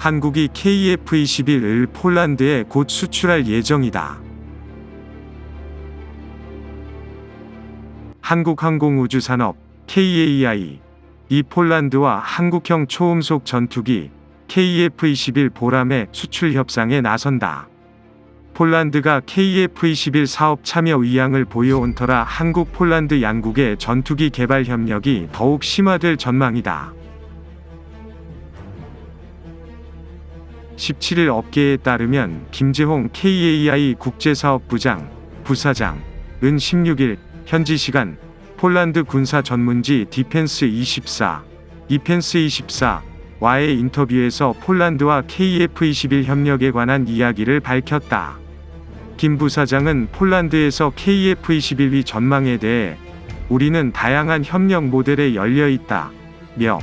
한국이 KF-21을 폴란드에 곧 수출할 예정이다. 한국항공우주산업 KAI 이 폴란드와 한국형 초음속 전투기 KF-21 보람의 수출 협상에 나선다. 폴란드가 KF-21 사업 참여 의향을 보여온 터라 한국 폴란드 양국의 전투기 개발 협력이 더욱 심화될 전망이다. 17일 업계에 따르면 김재홍 KAI 국제사업부장, 부사장, 은 16일 현지 시간 폴란드 군사 전문지 디펜스 24, 이펜스 24 와의 인터뷰에서 폴란드와 KF-21 협력에 관한 이야기를 밝혔다. 김 부사장은 폴란드에서 KF-21위 전망에 대해 우리는 다양한 협력 모델에 열려 있다. 며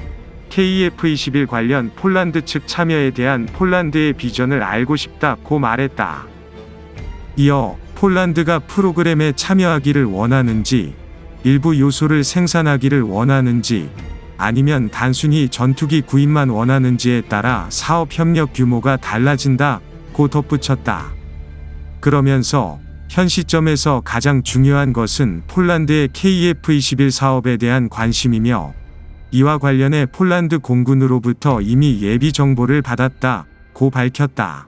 KF-21 관련 폴란드 측 참여에 대한 폴란드의 비전을 알고 싶다고 말했다. 이어 폴란드가 프로그램에 참여하기를 원하는지, 일부 요소를 생산하기를 원하는지, 아니면 단순히 전투기 구입만 원하는지에 따라 사업 협력 규모가 달라진다 고 덧붙였다. 그러면서 현 시점에서 가장 중요한 것은 폴란드의 KF-21 사업에 대한 관심이며 이와 관련해 폴란드 공군으로부터 이미 예비 정보를 받았다 고 밝혔다.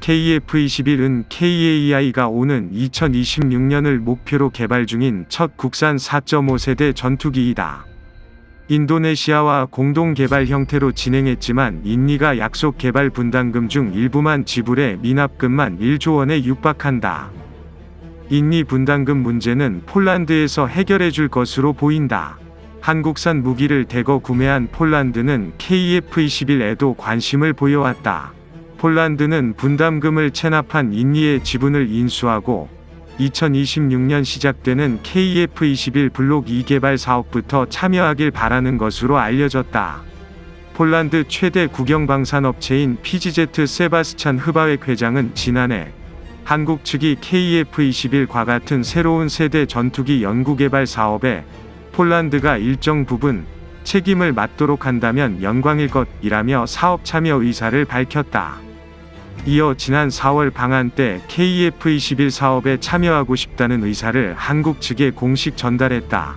KF-21은 KAI가 오는 2026년을 목표로 개발 중인 첫 국산 4.5세대 전투기이다. 인도네시아와 공동 개발 형태로 진행했지만 인니가 약속 개발 분담금 중 일부만 지불해 미납금만 1조 원에 육박한다. 인니 분담금 문제는 폴란드에서 해결해 줄 것으로 보인다. 한국산 무기를 대거 구매한 폴란드는 KF-21에도 관심을 보여왔다. 폴란드는 분담금을 체납한 인니의 지분을 인수하고 2026년 시작되는 KF-21 블록 2 개발 사업부터 참여하길 바라는 것으로 알려졌다. 폴란드 최대 국영방산업체인 PGZ 세바스찬 흐바웩 회장은 지난해 한국 측이 KF-21과 같은 새로운 세대 전투기 연구개발 사업에 폴란드가 일정 부분 책임을 맡도록 한다면 영광일 것이라며 사업 참여 의사를 밝혔다. 이어 지난 4월 방한 때 KF-21 사업에 참여하고 싶다는 의사를 한국 측에 공식 전달했다.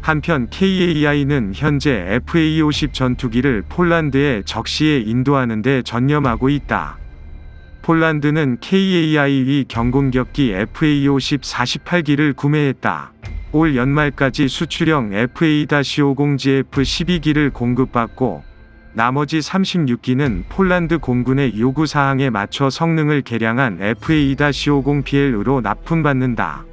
한편 KAI는 현재 FA-50 전투기를 폴란드에 적시에 인도하는 데 전념하고 있다. 폴란드는 KAI의 경공격기 FA-50 48기를 구매했다. 올 연말까지 수출형 FA-50GF12기를 공급받고 나머지 36기는 폴란드 공군의 요구 사항에 맞춰 성능을 개량한 FA-50PL으로 납품받는다.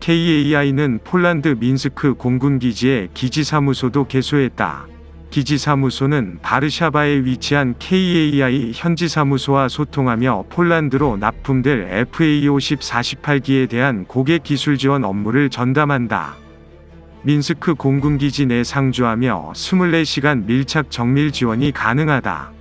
KAI는 폴란드 민스크 공군기지에 기지사무소도 개소했다. 기지사무소는 바르샤바에 위치한 KAI 현지사무소와 소통하며 폴란드로 납품될 FA-50 48기에 대한 고객 기술 지원 업무를 전담한다. 민스크 공군기지 내 상주하며 24시간 밀착 정밀 지원이 가능하다.